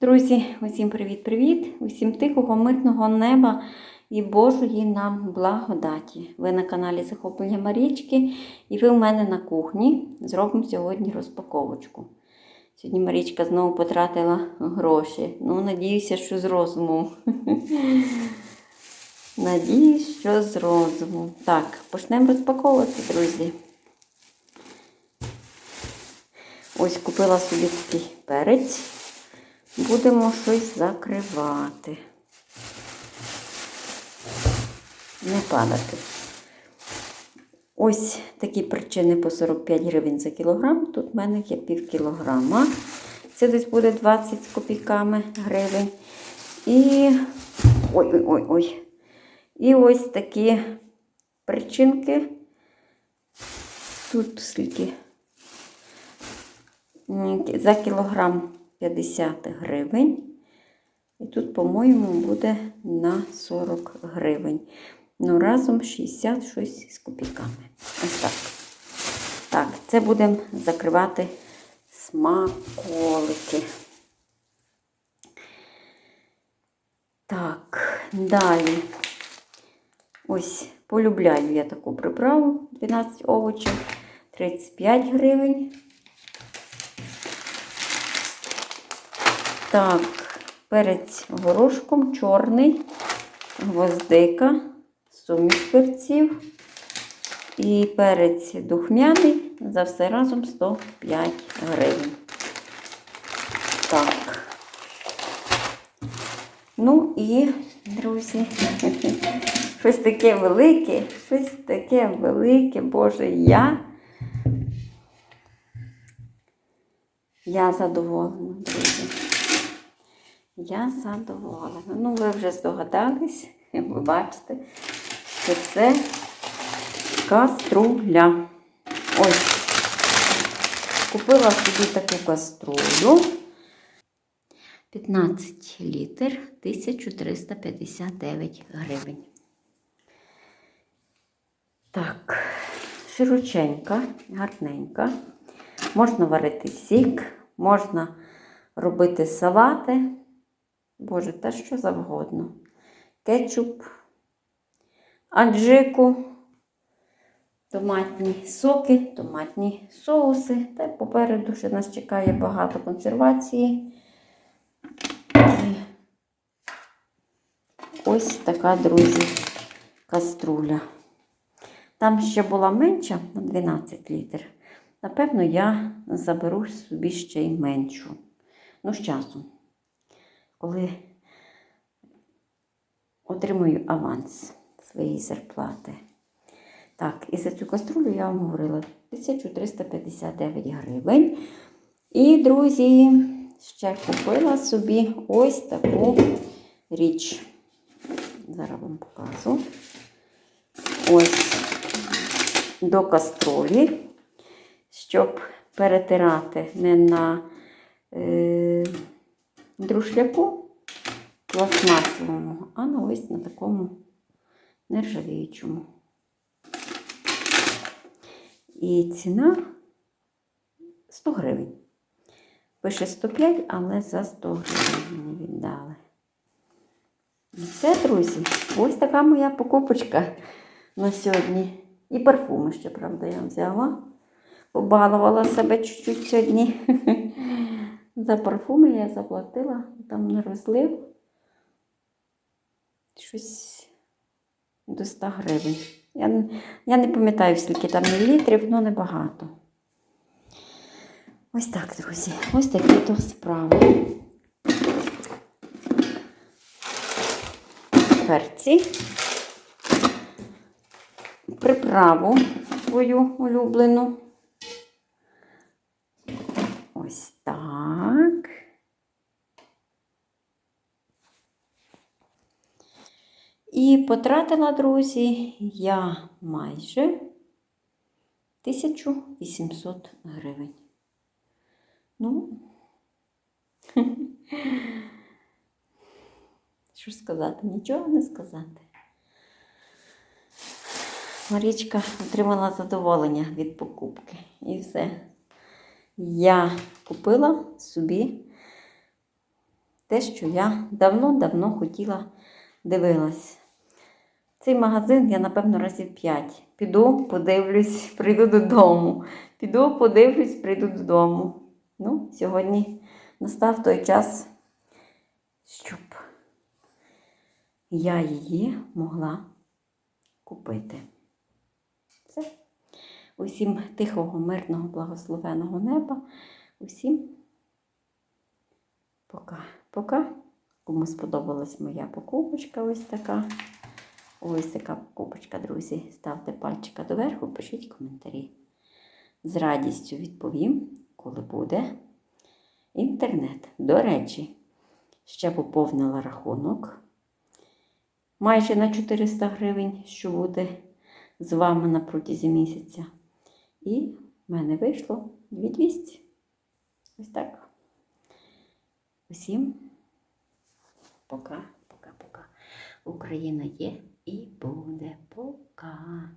Друзі, усім привіт-привіт! Усім тихого, мирного неба і Божої нам благодаті. Ви на каналі Захоплення Марічки і ви у мене на кухні. Зробимо сьогодні розпаковочку. Сьогодні Марічка знову потратила гроші. Ну, надіюся, що з розумом. Надіюсь, що з розумом. Так, почнемо розпаковувати, друзі. Ось купила собі такий перець. Будемо щось закривати. Не падати. Ось такі причини по 45 гривень за кілограм. Тут в мене є пів кілограма. Це десь буде 20 з копійками гривень. І ой-ой-ой. І ось такі причинки. Тут скільки? За кілограм 50 гривень. І тут, по-моєму, буде на 40 гривень. Ну, разом 60 щось з копійками. Ось так. Так, це будемо закривати смаколики. Так, далі. Ось, полюбляю я таку приправу. 12 овочів, 35 гривень. Так, перець горошком, чорний, гвоздика, суміш перців і перець духмяний за все разом 105 гривень. Так. Ну і, друзі, щось таке велике, щось таке велике, Боже, я. Я задоволена, друзі. Я задоволена. Ну, ви вже здогадались, як ви бачите, що це каструля. Ось. Купила собі таку каструлю. 15 літр 1359 гривень. Так, широченька, гарненька. Можна варити сік, можна робити салати. Боже, та що завгодно. Кетчуп, аджику, томатні соки, томатні соуси. Та попереду ще нас чекає багато консервації. І ось така, друзі, каструля. Там ще була менша на 12 літрів. Напевно, я заберу собі ще й меншу. Ну, з часом, коли отримую аванс своєї зарплати. Так, і за цю каструлю я вам говорила 1359 гривень. І, друзі, ще купила собі ось таку річ. Зараз вам покажу. Ось до каструлі щоб перетирати не на е, друшляку пластмасовому, а на ось на такому нержавіючому. І ціна 100 гривень. Пише 105, але за 100 гривень мені віддали. І все, друзі, ось така моя покупочка на сьогодні. І парфуми ще, правда, я взяла. Побалувала себе чуть-чуть сьогодні. За парфуми я заплатила, там на розлив щось до 100 гривень. Я, я не пам'ятаю, скільки там мілілітрів, але небагато. Ось так, друзі, ось такі то справи. Перці. Приправу свою улюблену. Ось так. І потратила, друзі, я майже 1800 гривень. Ну, що сказати? Нічого не сказати. Марічка отримала задоволення від покупки. І все. Я купила собі те, що я давно-давно хотіла дивилась. Цей магазин я, напевно, разів 5. Піду, подивлюсь, прийду додому. Піду, подивлюсь, прийду додому. Ну, сьогодні настав той час, щоб я її могла купити. Все. Усім тихого, мирного, благословеного неба. Усім пока. Пока. Кому сподобалась моя покупочка, ось така. Ось така покупочка, друзі. Ставте пальчика доверху, пишіть коментарі. З радістю відповім, коли буде інтернет. До речі, ще поповнила рахунок майже на 400 гривень, що буде з вами на протязі місяця. І в мене вийшло 2200. Ось так. Усім пока, пока, пока. Україна є і буде пока.